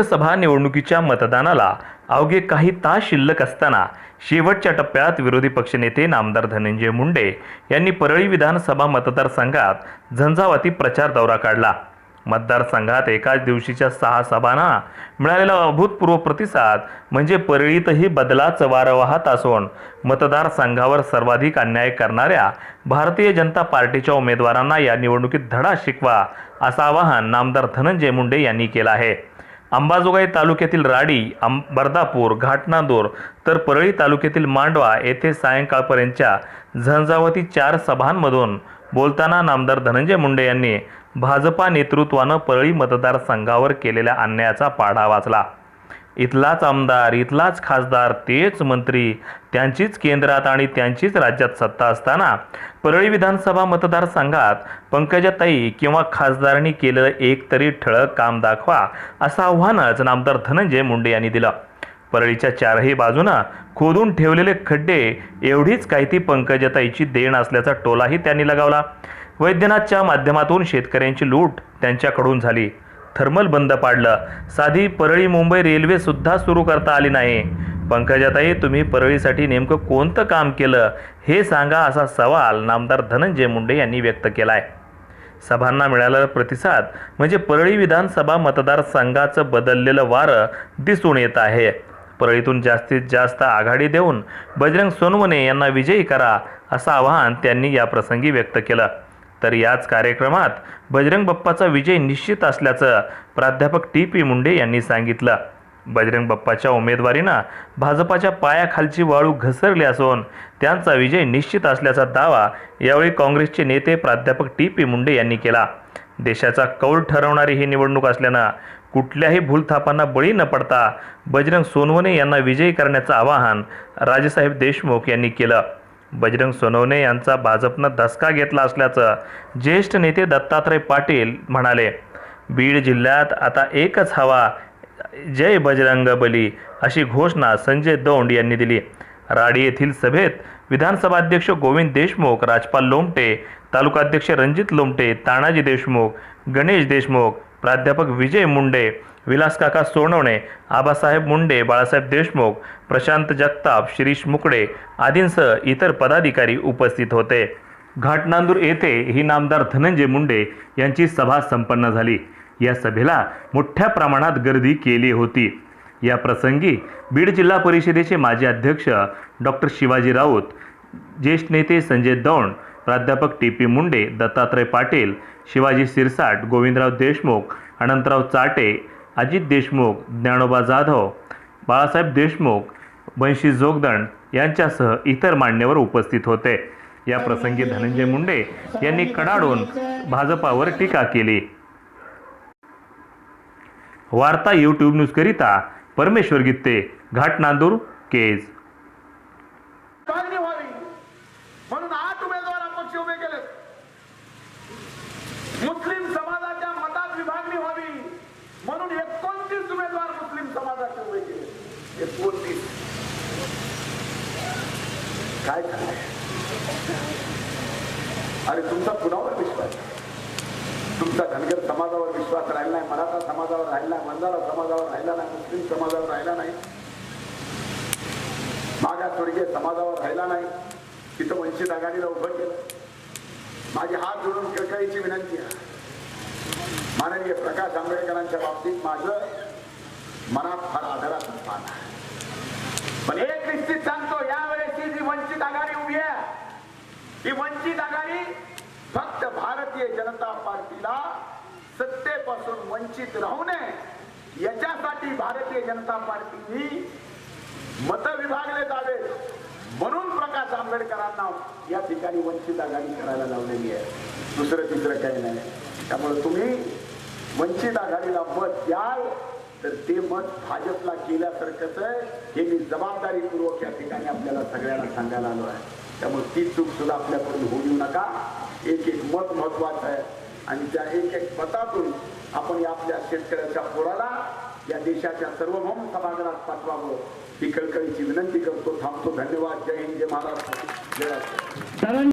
लोकसभा निवडणुकीच्या मतदानाला अवघे काही तास शिल्लक असताना शेवटच्या टप्प्यात विरोधी पक्षनेते नामदार धनंजय मुंडे यांनी परळी विधानसभा मतदारसंघात झंझावाती प्रचार दौरा काढला. मतदारसंघात एकाच दिवशीच्या सहा सभांना मिळालेला अभूतपूर्व प्रतिसाद म्हणजे परळीतही बदलाच वारं वाहत असून मतदारसंघावर सर्वाधिक अन्याय करणाऱ्या भारतीय जनता पार्टीच्या उमेदवारांना या निवडणुकीत धडा शिकवा असं आवाहन नामदार धनंजय मुंडे यांनी केलं आहे. अंबाजोगाई तालुक्यातील राडी आम बर्दापूर घाटनादोर तर परळी तालुक्यातील मांडवा येथे सायंकाळपर्यंतच्या झंझावती चार सभांमधून बोलताना नामदार धनंजय मुंडे यांनी भाजपा नेतृत्वानं परळी मतदारसंघावर केलेल्या अन्यायाचा पाढा वाचला. इथलाच आमदार इथलाच खासदार तेच मंत्री त्यांचीच केंद्रात आणि त्यांचीच राज्यात सत्ता असताना परळी विधानसभा मतदारसंघात पंकजाताई किंवा खासदारांनी केलेलं एक तरी ठळक काम दाखवा असं आव्हानच नामदार धनंजय मुंडे यांनी दिलं. परळीच्या चारही बाजूनं खोदून ठेवलेले खड्डे एवढीच काही ती पंकजाताईची देण असल्याचा टोलाही त्यांनी लगावला. वैद्यनाथच्या माध्यमातून शेतकऱ्यांची लूट त्यांच्याकडून झाली. थर्मल बंद पाडलं. साधी परळी मुंबई रेल्वेसुद्धा सुरू करता आली नाही. पंकजाताई तुम्ही परळीसाठी नेमकं कोणतं काम केलं? हे सांगा असा सवाल नामदार धनंजय मुंडे यांनी व्यक्त केला आहे सभांना मिळालेला प्रतिसाद म्हणजे परळी विधानसभा मतदारसंघाचं बदललेलं वारं दिसून येत आहे. परळीतून जास्तीत जास्त आघाडी देऊन बजरंग सोनवणे यांना विजयी करा असं आवाहन त्यांनी या प्रसंगी व्यक्त केलं. तर याच कार्यक्रमात बजरंग बाप्पाचा विजय निश्चित असल्याचं प्राध्यापक टी पी मुंडे यांनी सांगितलं. बजरंग बाप्पाच्या उमेदवारीनं भाजपाच्या पायाखालची वाळू घसरली असून त्यांचा विजय निश्चित असल्याचा दावा यावेळी काँग्रेसचे नेते प्राध्यापक टी पी मुंडे यांनी केला. देशाचा कौल ठरवणारी ही निवडणूक असल्यानं कुठल्याही भूलथापांना बळी न पडता बजरंग सोनवणे यांना विजयी करण्याचं आवाहन राजेसाहेब देशमुख यांनी केलं. बजरंग सोनवणे यांचा भाजपनं धसका घेतला असल्याचं ज्येष्ठ नेते दत्तात्रय पाटील म्हणाले. बीड जिल्ह्यात आता एकच हवा जय बजरंग बली अशी घोषणा संजय दौंड यांनी दिली. राडी येथील सभेत विधानसभा अध्यक्ष गोविंद देशमुख राजपाल लोमटे तालुकाध्यक्ष रणजित लोमटे तानाजी देशमुख गणेश देशमुख प्राध्यापक विजय मुंडे विलासकाका सोनवणे आबासाहेब मुंडे बाळासाहेब देशमुख प्रशांत जगताप शिरीष मुकडे आदींसह इतर पदाधिकारी उपस्थित होते. घाटनांदूर येथे ही नामदार धनंजय मुंडे यांची सभा संपन्न झाली. या सभेला मोठ्या प्रमाणात गर्दी केली होती. या प्रसंगी बीड जिल्हा परिषदेचे माजी अध्यक्ष डॉक्टर शिवाजी राऊत ज्येष्ठ नेते संजय दौंड प्राध्यापक टी पी मुंडे दत्तात्रय पाटील शिवाजी सिरसाट गोविंदराव देशमुख अनंतराव चाटे अजित देशमुख ज्ञानोबा जाधव बाळासाहेब देशमुख बंशी जोगदंड यांच्यासह इतर मान्यवर उपस्थित होते. या प्रसंगी धनंजय मुंडे यांनी कडाडून भाजपावर टीका केली. वार्ता यूट्यूब न्यूजकरिता परमेश्वर गित्ते घाट नांदूर केज. म्हणून आठ उमेदवार अपक्ष उभे केले मुस्लिम समाजाच्या मतात विभागणी व्हावी म्हणून एकोणतीस उमेदवार मुस्लिम समाजाचे उभे ते एकोणतीस काय झालंय? अरे तुमचा कुणावर विश्वास तुमचा धनगर समाजावर विश्वास राहिला नाही मराठा समाजावर राहिला नाही समाजावर राहिला नाही मुस्लिम समाजावर राहिला नाही. मागासवर्गीय समाजावर राहिला नाही. तिथं वंचित आघाडीला उभं केलं. माझी हात जोडून कळकळीची विनंती आहे. माननीय प्रकाश आंबेडकरांच्या बाबतीत माझं मनात फार आदराचं स्थान आहे पण एक निश्चित सांगतो यावेळेची जी वंचित आघाडी उभी आहे ही वंचित आघाडी फक्त भारतीय जनता पार्टीला पासून वंचित राहू नये. याच्यासाठी भारतीय जनता पार्टीनी मत विभागले जावे म्हणून प्रकाश आंबेडकरांना या ठिकाणी वंचित आघाडी करायला लावलेली आहे. दुसरं तिसरं काही नाही. त्यामुळे तुम्ही वंचित आघाडीला मत द्याल तर ते मत भाजपला केल्यासारखंच आहे. हे मी जबाबदारीपूर्वक या ठिकाणी आपल्याला सगळ्यांना सांगायला आलो आहे. त्यामुळे ती चूक सुद्धा आपल्याकडून होऊ नका. एक एक मत महत्वाचं आहे. आणि त्या एक एक मतातून आपण या आपल्या शेतकऱ्याच्या पोराला या देशाच्या सर्वभौम सभागृहात पाठवावं ही कळकळीची विनंती करतो थांबतो. धन्यवाद. जय हिंद जय महाराष्ट्र. जय